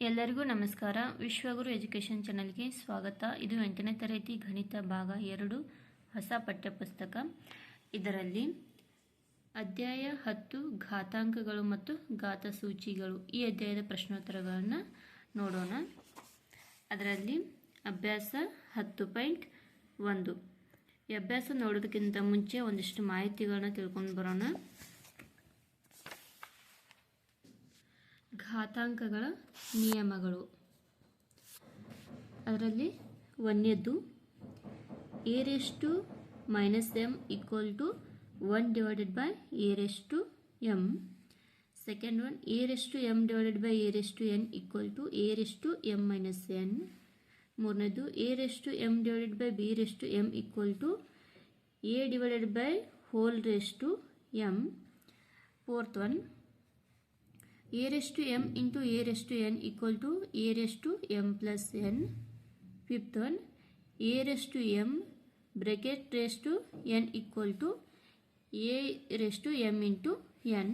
ಎಲ್ಲರಿಗೂ ನಮಸ್ಕಾರ. ವಿಶ್ವಗುರು ಎಜುಕೇಷನ್ ಚಾನಲ್ಗೆ ಸ್ವಾಗತ. ಇದು ಎಂಟನೇ ತರಗತಿ ಗಣಿತ ಭಾಗ ಎರಡು, ಹೊಸ ಪಠ್ಯಪುಸ್ತಕ. ಇದರಲ್ಲಿ ಅಧ್ಯಾಯ ಹತ್ತು, ಘಾತಾಂಕಗಳು ಮತ್ತು ಘಾತಸೂಚಿಗಳು. ಈ ಅಧ್ಯಾಯದ ಪ್ರಶ್ನೋತ್ತರಗಳನ್ನು ನೋಡೋಣ. ಅದರಲ್ಲಿ ಅಭ್ಯಾಸ ಹತ್ತು ಪಾಯಿಂಟ್ ಒಂದು. ಈ ಅಭ್ಯಾಸ ನೋಡೋದಕ್ಕಿಂತ ಮುಂಚೆ ಒಂದಿಷ್ಟು ಮಾಹಿತಿಗಳನ್ನ ತಿಳ್ಕೊಂಡು ಬರೋಣ. ಘಾತಾಂಕಗಳ ನಿಯಮಗಳು. ಅದರಲ್ಲಿ ಒಂದನೇದ್ದು a raised minus m equal to one divided by a raised m second one a raised m divided by a raised n equal to a raised m minus n ಮೂರನೇದು a raised m divided by b raised m equal to a divided by whole raised m fourth one a raised to m into a raised to n equal to a raised to m plus n. Fifth one, a raised to m bracket raised to n equal to a raised to m into n.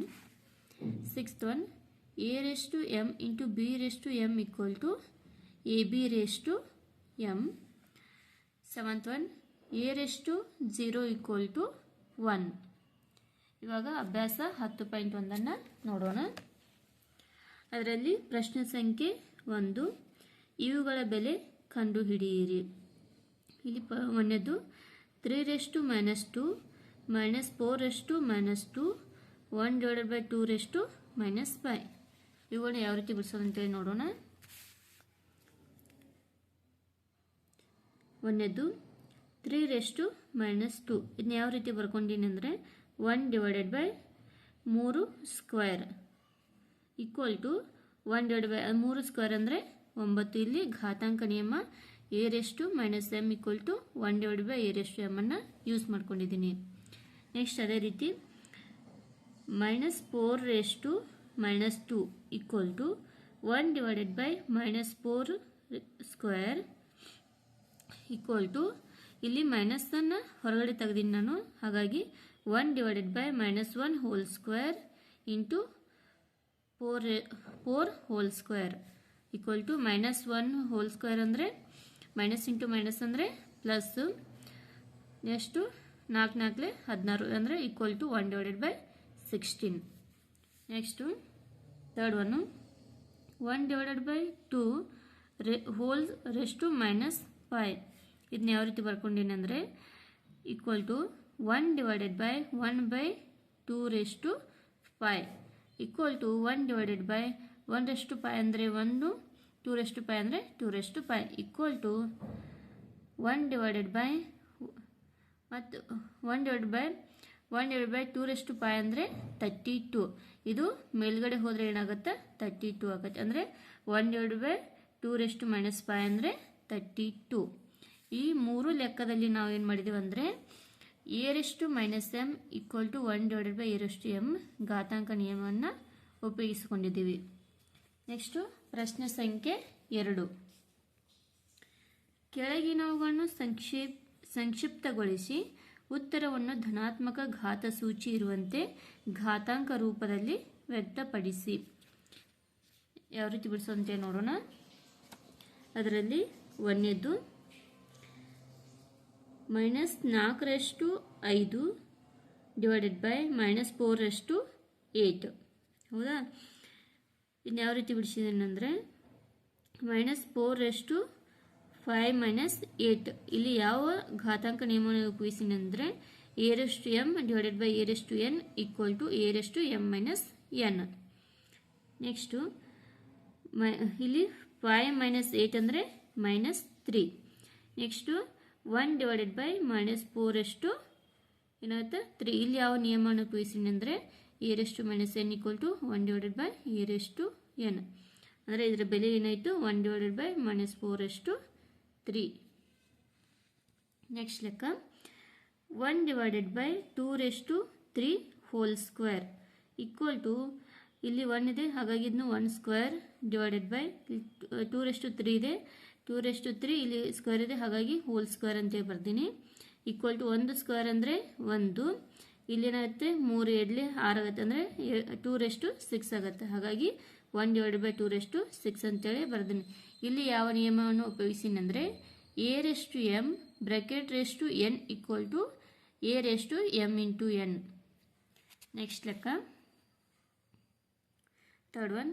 Sixth one, a raised to m into b raised to m equal to ab raised to m. Seventh one, a raised to 0 equal to 1. ಇವಾಗ ಅಭ್ಯಾಸ ಹತ್ತು point ಒಂದನ್ನು ನೋಡೋಣ ಅದರಲ್ಲಿ ಪ್ರಶ್ನೆ ಸಂಖ್ಯೆ ಒಂದು. ಇವುಗಳ ಬೆಲೆ ಕಂಡುಹಿಡಿಯಿರಿ. ಇಲ್ಲಿ ಪ, ಒಂದನೇದು three raised minus two minus four raised minus two one divided by two raised minus five. ಇವುಗಳನ್ನ ಯಾವ ರೀತಿ ಬಿಡಿಸೋದು ಅಂತೇಳಿ ನೋಡೋಣ. ಒಂದನೇದು ತ್ರೀ ರೆಸ್ಟು ಮೈನಸ್ ಟು ಇದನ್ನ ಯಾವ ರೀತಿ ಬರ್ಕೊಂಡಿನಿ ಅಂದರೆ, ಒನ್ ಡಿವೈಡೆಡ್ ಬೈ ಮೂರು square. Equal to one divide by ಮೂರು ಸ್ಕ್ವೇರ್ ಅಂದರೆ ಒಂಬತ್ತು. ಇಲ್ಲಿ ಘಾತಾಂಕ ನಿಯಮ a raised minus m equal to one divide by a raised raised ಎಮ್ಮನ್ನು use ಮಾಡ್ಕೊಂಡಿದ್ದೀನಿ. ನೆಕ್ಸ್ಟ್ ಅದೇ ರೀತಿ minus four raised minus two equal to one divided by minus four square equal to ಇಲ್ಲಿ ಮೈನಸನ್ನು ಹೊರಗಡೆ ತೆಗೆದೀನಿ ನಾನು. ಹಾಗಾಗಿ one divided by minus one whole square into four four whole square equal to minus one whole square ಅಂದರೆ minus into minus ಅಂದರೆ plus next ನಾಲ್ಕು ನಾಲ್ಕಲೆ ಹದಿನಾರು ಅಂದರೆ equal to one divided by sixteen. Next third one one divided by two raise, whole raised to minus five ಇದನ್ನ ಯಾವ ರೀತಿ ಬರ್ಕೊಂಡಿನಿ ಅಂದರೆ equal to one divided by one by two raised to five equal to one divided by one raised to pi ಅಂದರೆ ಒಂದು two rest pi ಅಂದರೆ two raised to pi equal to one divided by ಮತ್ತು one divide by one divide by two raised to pi ಅಂದರೆ thirty two ಇದು ಮೇಲ್ಗಡೆ ಹೋದರೆ ಏನಾಗುತ್ತೆ? Thirty two ಆಗುತ್ತೆ. ಅಂದರೆ one divide by two raised minus five ಅಂದರೆ ತರ್ಟಿ ಟು ಈ ಮೂರು ಲೆಕ್ಕದಲ್ಲಿ ನಾವು ಏನು ಮಾಡಿದ್ದೀವಿ ಅಂದರೆ a raised minus m equal to one divided by a raised m ಘಾತಾಂಕ ನಿಯಮವನ್ನು ಉಪಯೋಗಿಸಿಕೊಂಡಿದ್ದೀವಿ. ನೆಕ್ಸ್ಟು ಪ್ರಶ್ನೆ ಸಂಖ್ಯೆ ಎರಡು. ಕೆಳಗಿನವುಗಳನ್ನು ಸಂಕ್ಷೇಪ್, ಸಂಕ್ಷಿಪ್ತಗೊಳಿಸಿ ಉತ್ತರವನ್ನು ಧನಾತ್ಮಕ ಘಾತ ಸೂಚಿ ಇರುವಂತೆ ಘಾತಾಂಕ ರೂಪದಲ್ಲಿ ವ್ಯಕ್ತಪಡಿಸಿ. ಯಾವ ರೀತಿ ಬಿಡಿಸುವಂತೆ ನೋಡೋಣ. ಅದರಲ್ಲಿ ಒಂದನೇದು ಮೈನಸ್ ನಾಲ್ಕರಷ್ಟು ಐದು divided by minus four raised eight. ಹೌದಾ? ಇನ್ನು ಯಾವ ರೀತಿ ಬಿಡಿಸಿದ್ದೇನೆ ಅಂದರೆ minus four raised five minus eight. ಇಲ್ಲಿ ಯಾವ ಘಾತಾಂಕ ನಿಯಮವನ್ನು ಉಪಯೋಗಿಸಿನಿ ಅಂದರೆ a raised m divided by a raised n equal to a raised m minus n. Next, ಮೈ ಇಲ್ಲಿ ಫೈವ್ ಮೈನಸ್ ಏಯ್ಟ್ ಅಂದರೆ minus three. Next one divided by minus four raised ಏನಾಗುತ್ತೆ? Three. ಇಲ್ಲಿ ಯಾವ ನಿಯಮವನ್ನು ಉಪಯೋಗಿಸಿನಿ ಅಂದರೆ a raised minus n equal to one divided by a raised n. ಅಂದರೆ ಇದರ ಬೆಲೆ ಏನಾಯಿತು? One divided by minus four raised three. Next ಲೆಕ್ಕ. One divided by two raised three whole square equal to ಇಲ್ಲಿ ಒನ್ ಇದೆ, ಹಾಗಾಗಿ ಇದನ್ನು one square divided by two raised three ಇದೆ. ಟೂ ರೆಸ್ಟು ತ್ರೀ ಇಲ್ಲಿ ಸ್ಕ್ವೇರ್ ಇದೆ. ಹಾಗಾಗಿ ಹೋಲ್ ಸ್ಕ್ವೇರ್ ಅಂತೇಳಿ ಬರ್ತೀನಿ ಈಕ್ವಲ್ ಟು ಒಂದು ಸ್ಕ್ವೇರ್ ಅಂದರೆ ಒಂದು. ಇಲ್ಲೇನಾಗುತ್ತೆ ಮೂರು ಎರಡ್ಲಿ ಆರು ಆಗುತ್ತೆ ಅಂದರೆ ಟೂ ರೆಸ್ಟು ಸಿಕ್ಸ್ ಆಗುತ್ತೆ. ಹಾಗಾಗಿ one divide by two raised to six ಅಂತೇಳಿ ಬರ್ತೀನಿ ಇಲ್ಲಿ ಯಾವ ನಿಯಮವನ್ನು ಉಪಯೋಗಿಸಿನಂದರೆ A raised to M bracket raised to N equal to A raised to M into N next ಲೆಕ್ಕ. Third one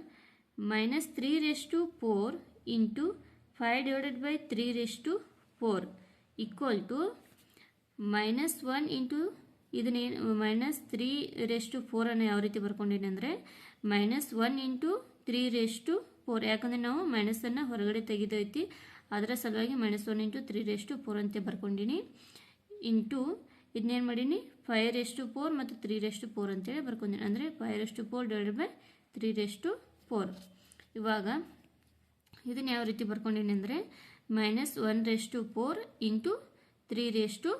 minus three raised to four into five divided by three raised to four equal to minus one into ಇದನ್ನೇನು minus three rest ಫೋರನ್ನು ಯಾವ ರೀತಿ ಬರ್ಕೊಂಡಿನಿ ಅಂದರೆ minus one into three raised to four. ಯಾಕಂದರೆ ನಾವು ಮೈನಸನ್ನು ಹೊರಗಡೆ ತೆಗೆದೈತಿ. ಅದರ ಸಲುವಾಗಿ minus one into three raised to four ಅಂತ ಬರ್ಕೊಂಡಿನಿ. ಇಂಟು ಇದನ್ನೇನು ಮಾಡೀನಿ? ಫೈವ್ ರೆಸ್ಟು ಫೋರ್ ಮತ್ತು ತ್ರೀ ರೆಸ್ಟು ಫೋರ್ ಅಂತೇಳಿ ಬರ್ಕೊಂಡಿನಿ. ಅಂದರೆ five raised to four divided by three raised to four. ಇವಾಗ ಇದನ್ನು ಯಾವ ರೀತಿ ಬರ್ಕೊಂಡಿನಿ ಅಂದರೆ minus one raised to four into three raised to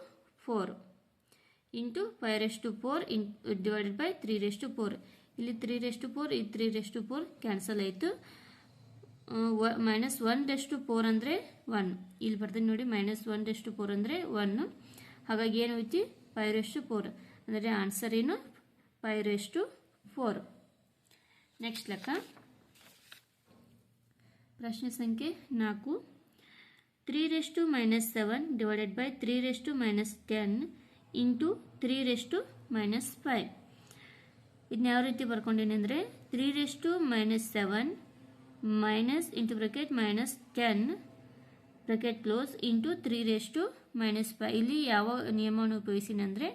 four into five raised to four in divided by three raised to four ಇಲ್ಲಿ three rest four ಈ three raised to four cancel ಆಯಿತು minus one raised to four ಅಂದರೆ one ಇಲ್ಲಿ ಬರ್ತೀನಿ ನೋಡಿ minus one raised to four ಅಂದರೆ one ಹಾಗಾಗಿ ಏನು ಐತಿ ಫೈವ್ ರೆಸ್ಟು ಫೋರ್ ಅಂದರೆ ಆನ್ಸರ್ ಏನು five raised to four next ಲೆಕ್ಕ ಪ್ರಶ್ನೆ ಸಂಖ್ಯೆ ನಾಲ್ಕು. Three raised to minus seven divided by three raised to minus ten into three raised to minus five. ಇದನ್ನ ಯಾವ ರೀತಿ ಬರ್ಕೊಂಡಿನಿ ಅಂದರೆ three raised to minus seven minus into bracket minus ten bracket close into three raised to minus five. ಇಲ್ಲಿ ಯಾವ ನಿಯಮವನ್ನು ಉಪಯೋಗಿಸಿನಂದರೆ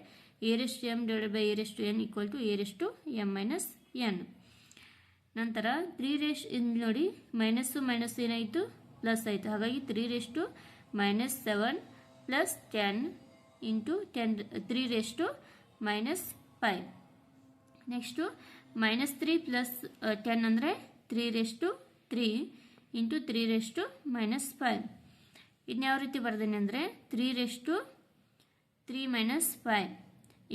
A raised to M divided by A raised to N equal to A raised to M minus N. ನಂತರ three rest ಇಲ್ಲಿ ನೋಡಿ minus minus ಏನಾಯಿತು? Plus ಆಯಿತು. ಹಾಗಾಗಿ three raised to minus seven plus ten into ten three raised to minus five next minus three plus ten ಅಂದರೆ three raised to three into three raised to minus five ಇನ್ಯಾವ ಯಾವ ರೀತಿ ಬರ್ದೇನೆ ಅಂದರೆ three raised to three minus five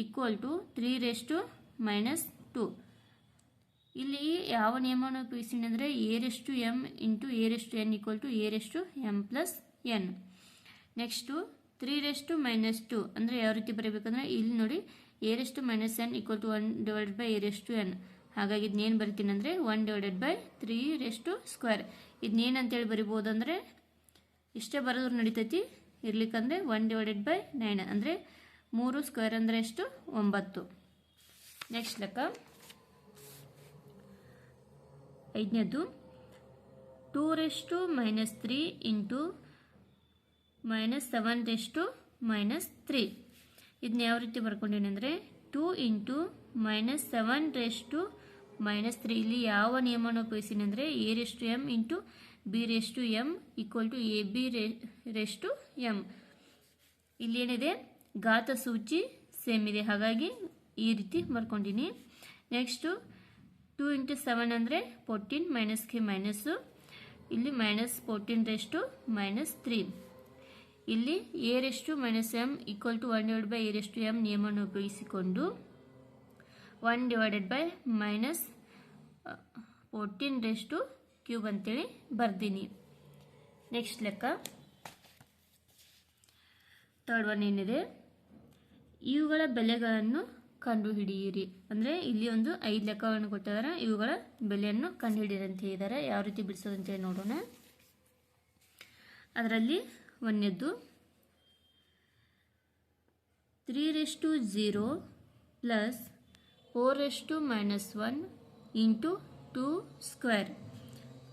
equal to three raised to minus two ಇಲ್ಲಿ ಯಾವ ನಿಯಮವನ್ನು ಉಪಯೋಗಿಸ್ತೀನಿ ಅಂದರೆ A raised to M into A raised to N equal to A raised to M plus N next three raised to minus two ಅಂದರೆ ಯಾವ ರೀತಿ ಬರೀಬೇಕಂದ್ರೆ ಇಲ್ಲಿ ನೋಡಿ A raised to minus N equal to one divided by A raised to N ಹಾಗಾಗಿ ಇದನ್ನೇನು ಬರಿತೀನಿ ಅಂದರೆ one divided by three raised to square ಇದನ್ನೇನು ಅಂತೇಳಿ ಬರಿಬೋದು ಅಂದರೆ ಇಷ್ಟೇ ಬರೋದು ನಡೀತೈತಿ. ಇರ್ಲಿಕ್ಕಂದರೆ ಒನ್ ಡಿವೈಡೆಡ್ ಬೈ ನೈನ್ ಅಂದರೆ ಮೂರು ಸ್ಕ್ವೇರ್ ಅಂದರೆ ಎಷ್ಟು? ಒಂಬತ್ತು. ನೆಕ್ಸ್ಟ್ ಲೆಕ್ಕ. ಐದನೇದು two raised to minus three into minus seven raised to minus three. ಇದನ್ನ ಯಾವ ರೀತಿ ಬರ್ಕೊಂಡಿನಿ ಅಂದರೆ two into minus seven raised to minus three. ಇಲ್ಲಿ ಯಾವ ನಿಯಮವನ್ನು ಉಪಯೋಗಿಸಿನಿ ಅಂದರೆ A raised to M into B raised to M equal to A B raised to M. ಇಲ್ಲೇನಿದೆ? ಘಾತ ಸೂಚಿ ಸೇಮ್ ಇದೆ. ಹಾಗಾಗಿ ಈ ರೀತಿ ಬರ್ಕೊಂಡಿನಿ. ನೆಕ್ಸ್ಟು ಟೂ ಇಂಟು ಸೆವೆನ್ ಅಂದರೆ ಫೋರ್ಟೀನ್ ಮೈನಸ್ಗೆ ಮೈನಸ್ಸು ಇಲ್ಲಿ minus fourteen raised to minus three ಇಲ್ಲಿ A raised to minus M equal to one divide by A raised to M ನಿಯಮವನ್ನು ಉಪಯೋಗಿಸಿಕೊಂಡು one divided by minus fourteen raised to cube ಅಂತೇಳಿ ಬರ್ದೀನಿ. Next ಲೆಕ್ಕ. Third one ಏನಿದೆ? ಇವುಗಳ ಬೆಲೆಗಳನ್ನು ಕಂಡುಹಿಡಿಯಿರಿ. ಅಂದರೆ ಇಲ್ಲಿ ಒಂದು ಐದು ಲೆಕ್ಕಗಳನ್ನು ಕೊಟ್ಟಿದ್ದಾರೆ. ಇವುಗಳ ಬೆಲೆಯನ್ನು ಕಂಡುಹಿಡಿಯಿರಿ ಅಂತ ಹೇಳಿದ್ದಾರೆ ಯಾವ ರೀತಿ ಬಿಡಿಸೋದು ಅಂತೇಳಿ ನೋಡೋಣ. ಅದರಲ್ಲಿ ಒಂದನೇದ್ದು three raise to zero plus four raise to minus one into two square.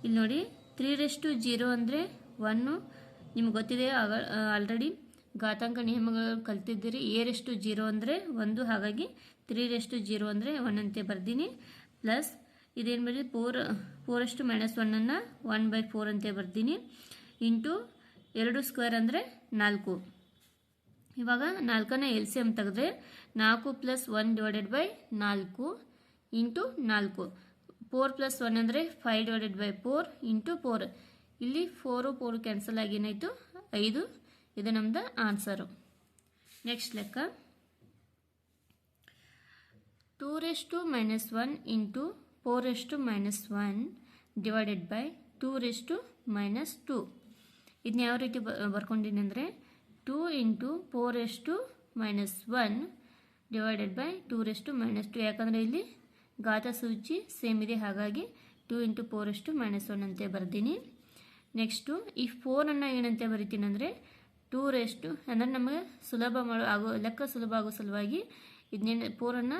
ಇಲ್ಲಿ ನೋಡಿ ತ್ರೀ ರೆಸ್ಟು ಜೀರೋ ಅಂದರೆ ಒನ್ನು. ನಿಮ್ಗೆ ಗೊತ್ತಿದೆ ಆಲ್ರೆಡಿ ಘಾತಾಂಕ ನಿಯಮಗಳು ಕಲ್ತಿದ್ದೀರಿ. ಎ ರೆಸ್ಟು ಜೀರೋ ಅಂದರೆ ಒಂದು, ಹಾಗಾಗಿ ತ್ರೀ ರೆಸ್ಟು ಜೀರೋ ಅಂದರೆ ಒನ್ ಅಂತೆ ಬರ್ದೀನಿ. ಪ್ಲಸ್ ಇದೇನು ಬರೀ ಫೋರ್ ಫೋರಷ್ಟು ಮೈನಸ್ ಒನ್ನನ್ನು ಒನ್ ಬೈ ಫೋರ್ ಅಂತೆ ಬರ್ತೀನಿ ಇಂಟು ಎರಡು ಸ್ಕ್ವೇರ್ ಅಂದರೆ ನಾಲ್ಕು. ಇವಾಗ ನಾಲ್ಕನ್ನ ಎಲ್ ಸಿ ಎಂ ತೆಗೆದ್ರೆ ನಾಲ್ಕು ಪ್ಲಸ್ ಒನ್ ಡಿವೈಡೆಡ್ ಬೈ ನಾಲ್ಕು ಇಂಟು ನಾಲ್ಕು. ಫೋರ್ ಪ್ಲಸ್ ಒನ್ ಅಂದರೆ five divided by four into four ಇಲ್ಲಿ ಫೋರು ಫೋರು ಕ್ಯಾನ್ಸಲ್ ಆಗಿ ಏನಾಯಿತು? ಐದು. ಇದು ನಮ್ಮದು ಆನ್ಸರು. ನೆಕ್ಸ್ಟ್ ಲೆಕ್ಕ. Two raise to minus one into four raise to minus one divided by two raise to minus two. ಇದನ್ನ ಯಾವ ರೀತಿ ಬರ್ಕೊಂಡಿನಿ ಅಂದರೆ ಟೂ ಇಂಟು ಫೋರ್ ಎಷ್ಟು minus one divided by two raise to minus two. ಯಾಕಂದರೆ ಇಲ್ಲಿ ಘಾತ ಸೂಚಿ ಸೇಮ್ ಇದೆ. ಹಾಗಾಗಿ ಟೂ ಇಂಟು ಫೋರ್ ಎಷ್ಟು ಮೈನಸ್ ಒನ್ ಅಂತ ಬರ್ತೀನಿ ನೆಕ್ಸ್ಟು, ಈ ಫೋರನ್ನು ಏನಂತ ಬರಿತೀನಿ ಅಂದರೆ ಟೂ ರೆಸ್ಟು ಅಂದರೆ ನಮಗೆ ಸುಲಭ ಮಾಡೋ ಆಗೋ, ಲೆಕ್ಕ ಸುಲಭ ಆಗೋ ಸಲುವಾಗಿ ಇದನ್ನೇನು ಫೋರನ್ನು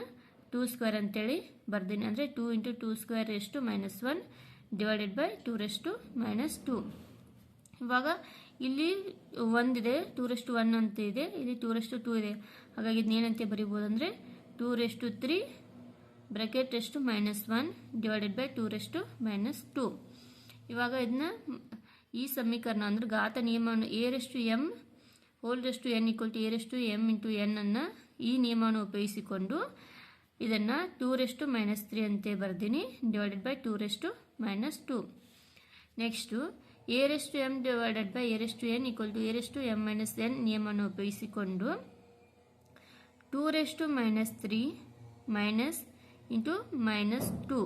ಟೂ ಸ್ಕ್ವೇರ್ ಅಂತೇಳಿ ಬರ್ದೀನಿ. ಅಂದರೆ ಟೂ ಇಂಟು ಟೂ ಸ್ಕ್ವೇರ್ ಎಷ್ಟು minus one divided by two raise to minus two ಇವಾಗ ಇಲ್ಲಿ ಒಂದಿದೆ ಟೂ ರೆಸ್ಟು ಒನ್ ಅಂತ ಇದೆ. ಇಲ್ಲಿ ಟೂ ರೆಸ್ಟು ಟೂ ಇದೆ. ಹಾಗಾಗಿ ಇದನ್ನೇನಂತೆ ಬರಿಬೋದು ಅಂದರೆ two raise to three bracket ಎಷ್ಟು minus one divided by two raise to minus two ಇವಾಗ ಇದನ್ನ ಈ ಸಮೀಕರಣ ಅಂದ್ರೆ ಘಾತ ನಿಯಮವನ್ನು A raise to M whole raise to N equal to A raise to M into ಎನ್ನನ್ನು ಈ ನಿಯಮವನ್ನು ಉಪಯೋಗಿಸಿಕೊಂಡು ಇದನ್ನು ಟೂ ರೆಸ್ಟು ಮೈನಸ್ ತ್ರೀ ಅಂತೆ ಬರ್ತೀನಿ divided by two raise to minus two next A raise to M divided by A raise to N equal to A raise to M minus N ನಿಯಮವನ್ನು ಉಪಯೋಗಿಸಿಕೊಂಡು two raise to minus three minus into minus two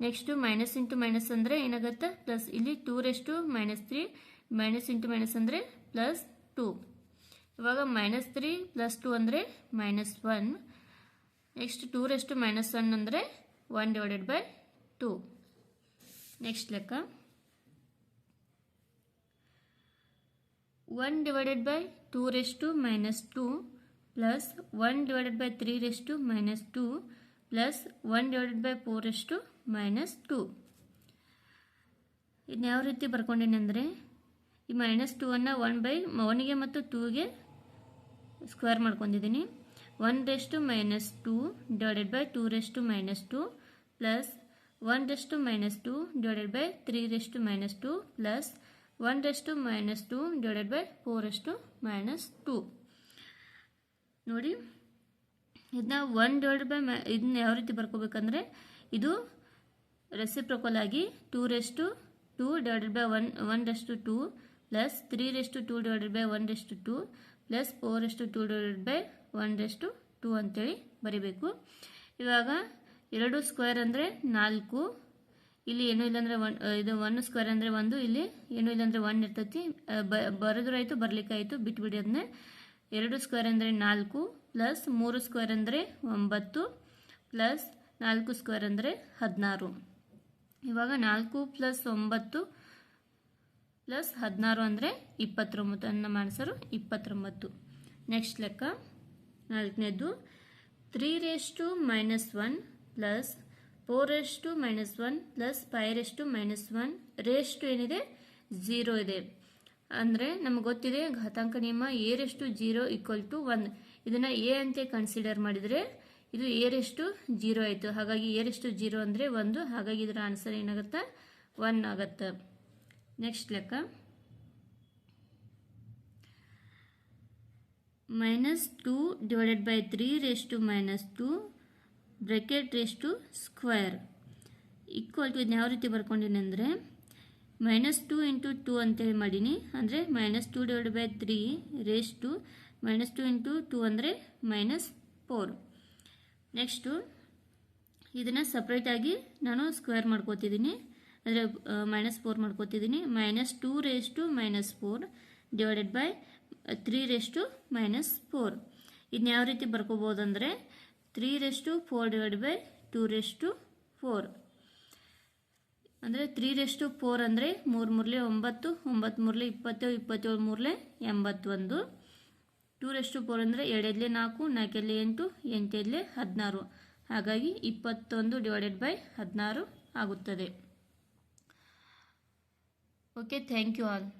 next minus into minus ಅಂದರೆ ಏನಾಗುತ್ತೆ? Plus ಇಲ್ಲಿ two raise to minus three minus into minus ಅಂದರೆ plus two. ಇವಾಗ minus three plus two ಅಂದರೆ minus one next two raise to minus one ಅಂದರೆ one divided by two next ಲೆಕ್ಕ. One divided by two raise to minus two plus one divided by three raise to minus two plus one divided by four ಎಷ್ಟು minus two ಇದನ್ನ ಯಾವ ರೀತಿ ಬರ್ಕೊಂಡಿನಿ ಅಂದರೆ ಈ minus two ಅನ್ನು one by ಒನ್ಗೆ ಮತ್ತು ಟೂಗೆ ಸ್ಕ್ವೇರ್ ಮಾಡ್ಕೊಂಡಿದ್ದೀನಿ. One raise to minus two divided by two raise to minus two plus one raise to minus two divided by three raise to minus two plus one raise to minus two divided by four raise to minus two ನೋಡಿ, ಇದನ್ನ one divide by my ಇದನ್ನ ಯಾವ ರೀತಿ ಬರ್ಕೋಬೇಕಂದ್ರೆ ಇದು reciprocal ಆಗಿ two raise to two divided by one one raise to two plus three raise to two divided by one raise to two plus four ಎಷ್ಟು two divided by one raise to two ಅಂತೇಳಿ ಬರಿಬೇಕು. ಇವಾಗ ಎರಡು square ಅಂದರೆ ನಾಲ್ಕು. ಇಲ್ಲಿ ಏನೂ ಇಲ್ಲಾಂದರೆ ಒನ್ ಇದು ಒನ್ ಸ್ಕ್ವೇರ್ ಅಂದರೆ ಒಂದು, ಇಲ್ಲಿ ಏನೂ ಇಲ್ಲಾಂದರೆ ಒನ್ ಇರ್ತೈತಿ. ಬರೋದ್ರಾಯ್ತು ಬರಲಿಕ್ಕಾಯಿತು ಬಿಟ್ಬಿಡಿ ಅದನ್ನೇ ಎರಡು ಸ್ಕ್ವೇರ್ ಅಂದರೆ ನಾಲ್ಕು ಪ್ಲಸ್ ಮೂರು ಸ್ಕ್ವೇರ್ ಅಂದರೆ ಒಂಬತ್ತು ಪ್ಲಸ್ ನಾಲ್ಕು ಸ್ಕ್ವೇರ್ ಅಂದರೆ ಹದಿನಾರು. ಇವಾಗ ನಾಲ್ಕು ಪ್ಲಸ್ ಒಂಬತ್ತು ಪ್ಲಸ್ ಹದಿನಾರು ಅಂದರೆ ಇಪ್ಪತ್ತೊಂಬತ್ತು. ಅನ್ನ ಆನ್ಸರು ಇಪ್ಪತ್ತೊಂಬತ್ತು. ನೆಕ್ಸ್ಟ್ ಲೆಕ್ಕ. ನಾಲ್ಕನೇದು three raise to minus one plus four raise to minus one plus five raise to minus one raise to ಏನಿದೆ? ಝೀರೋ ಇದೆ. ಅಂದರೆ ನಮ್ಗೆ ಗೊತ್ತಿದೆ, ಘಾತಾಂಕ ನಿಯಮ A raise to zero equal to one ಇದನ್ನು ಎ ಅಂತ ಕನ್ಸಿಡರ್ ಮಾಡಿದರೆ ಇದು ಎ ರೆಷ್ಟು ಜೀರೋ ಆಯಿತು. ಹಾಗಾಗಿ ಎ ರೆಷ್ಟು ಜೀರೋ ಅಂದರೆ ಒಂದು. ಹಾಗಾಗಿ ಇದರ ಆನ್ಸರ್ ಏನಾಗುತ್ತೆ? ಒನ್ ಆಗುತ್ತೆ. ನೆಕ್ಸ್ಟ್ ಲೆಕ್ಕ. Minus two divided by three raise to minus two bracket raise to square equal to ಇದನ್ನ ಯಾವ ರೀತಿ ಬರ್ಕೊಂಡಿನಿ ಅಂದರೆ ಮೈನಸ್ ಟು ಇಂಟು ಟು ಅಂತೇಳಿ ಮಾಡೀನಿ. ಅಂದರೆ minus two divide by three raise to minus two into two ಅಂದರೆ ಮೈನಸ್ ಫೋರ್ ನೆಕ್ಸ್ಟು ಇದನ್ನು ಸಪ್ರೇಟಾಗಿ ನಾನು ಸ್ಕ್ವೇರ್ ಮಾಡ್ಕೋತಿದ್ದೀನಿ ಅಂದರೆ minus four ಮಾಡ್ಕೋತಿದ್ದೀನಿ minus two raise to minus four divided by three raise to minus four ಇದನ್ನ ಯಾವ ರೀತಿ ಬರ್ಕೋಬೋದು ಅಂದರೆ three raise to four divide by two raise to four ಅಂದರೆ ತ್ರೀ ರೇಸ್ ಟು ಫೋರ್ ಅಂದರೆ ಮೂರು ಮೂರಲೆ ಒಂಬತ್ತು ಒಂಬತ್ತು ಮೂರಲೆ ಇಪ್ಪತ್ತೇಳು ಇಪ್ಪತ್ತೇಳು ಮೂರಲೆ ಎಂಬತ್ತೊಂದು. ಟೂ ರೇಸ್ ಟು ಫೋರ್ ಅಂದರೆ ಎರಡೆದ್ಲೆ ನಾಲ್ಕು, ನಾಲ್ಕೆದ್ಲೆ ಎಂಟು, ಎಂಟೆದ್ಲೆ ಹದಿನಾರು. ಹಾಗಾಗಿ ಇಪ್ಪತ್ತೊಂದು ಡಿವೈಡೆಡ್ ಬೈ ಹದಿನಾರು ಆಗುತ್ತದೆ. Okay, thank you all.